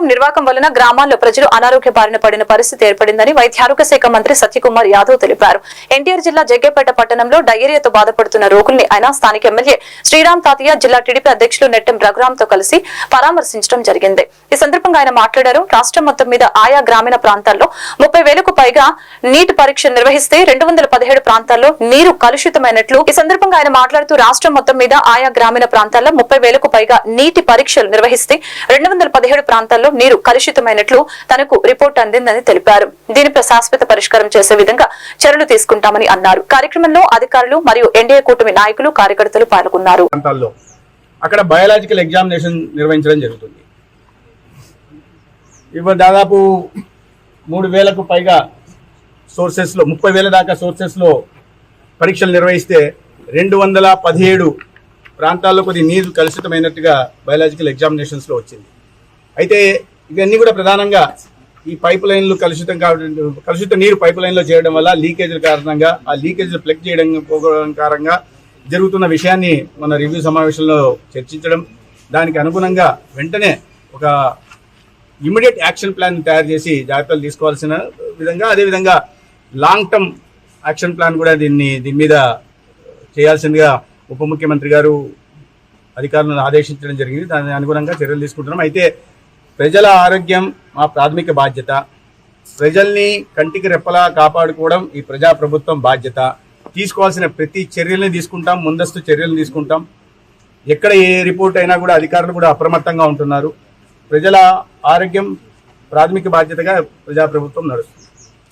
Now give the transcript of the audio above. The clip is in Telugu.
ప్రభుత్వం నిర్వాహకం వలన గ్రామాల్లో ప్రజలు అనారోగ్య బారిన పడిన పరిస్థితి ఏర్పడిందని వైద్యారోగ్య శాఖ మంత్రి సత్యకుమార్ యాదవ్ తెలిపారు. ఎన్టీఆర్ జిల్లా జగ్గేపేట పట్టణంలో డయేరియాతో బాధపడుతున్న రోగుల్ని ఆయన స్థానిక ఎమ్మెల్యే శ్రీరామ్ తాతయ్య జిల్లా టీడీపీ అధ్యక్షులు నెట్టెం రఘురామ్తో కలిసి పరామర్శించడం జరిగింది. ఈ సందర్భంగా ఆయన మాట్లాడారు. రాష్ట్రం మొత్తం మీద ఆయా గ్రామీణ ప్రాంతాల్లో ముప్పై వేలకు పైగా నీటి పరీక్ష నిర్వహిస్తే రెండు వందల పదిహేడు ప్రాంతాల్లో నీరు కలుషితమైనట్లు ఈ సందర్భంగా ఆయన మాట్లాడుతూ రాష్ట్రం మొత్తం మీద ఆయా గ్రామీణ ప్రాంతాల్లో ముప్పై వేలకు పైగా నీటి పరీక్షలు నిర్వహిస్తే రెండు వందల పదిహేడు ప్రాంతాల్లో నీరు కలుషితమైనట్లు తనకు రిపోర్ట్ అందిందని తెలిపారు. దీనిపై శాశ్వత పరిష్కారం చేసే విధంగా చర్యలు తీసుకుంటామని అన్నారు. కార్యక్రమంలో అధికారులు మరియు ఎన్డీఏ కూటమి నాయకులు కార్యకర్తలు పాల్గొన్నారు. అక్కడ బయాలజికల్ ఎగ్జామినేషన్ నిర్వహించడం జరుగుతుంది. ఇవ్వ దాదాపు మూడు వేలకు పైగా సోర్సెస్లో ముప్పై వేల దాకా సోర్సెస్లో పరీక్షలు నిర్వహిస్తే రెండు వందల పదిహేడు ప్రాంతాల్లో కొద్ది నీరు కలుషితమైనట్టుగా బయాలజికల్ ఎగ్జామినేషన్స్లో వచ్చింది. అయితే ఇవన్నీ కూడా ప్రధానంగా ఈ పైప్ లైన్లు కలుషితం కావడం కలుషిత నీరు పైప్ లైన్లో చేయడం వల్ల లీకేజీల కారణంగా ఆ లీకేజీలు ప్లగ్ చేయడం పోవడం కారణంగా జరుగుతున్న విషయాన్ని మన రివ్యూ సమావేశంలో చర్చించడం. దానికి అనుగుణంగా వెంటనే ఒక ఇమీడియట్ యాక్షన్ ప్లాన్ తయారు చేసి జాగ్రత్తలు తీసుకోవాల్సిన విధంగా అదేవిధంగా లాంగ్ టర్మ్ యాక్షన్ ప్లాన్ కూడా దీన్ని దీని మీద చేయాల్సిందిగా ఉప ముఖ్యమంత్రి గారు అధికారులను ఆదేశించడం జరిగింది. దాని అనుగుణంగా చర్యలు తీసుకుంటున్నాం. అయితే ప్రజల ఆరోగ్యం మా ప్రాథమిక బాధ్యత. ప్రజల్ని కంటికి రెప్పలా కాపాడుకోవడం ఈ ప్రజా ప్రభుత్వం బాధ్యత. తీసుకోవాల్సిన ప్రతి చర్యల్ని తీసుకుంటాం ముందస్తు చర్యలు తీసుకుంటాం. ఎక్కడ ఏ రిపోర్ట్ అయినా కూడా అధికారులు కూడా అప్రమత్తంగా ఉంటున్నారు. ప్రజల ఆరోగ్యం ప్రాథమిక బాధ్యతగా ప్రజాప్రభుత్వం నడుస్తుంది.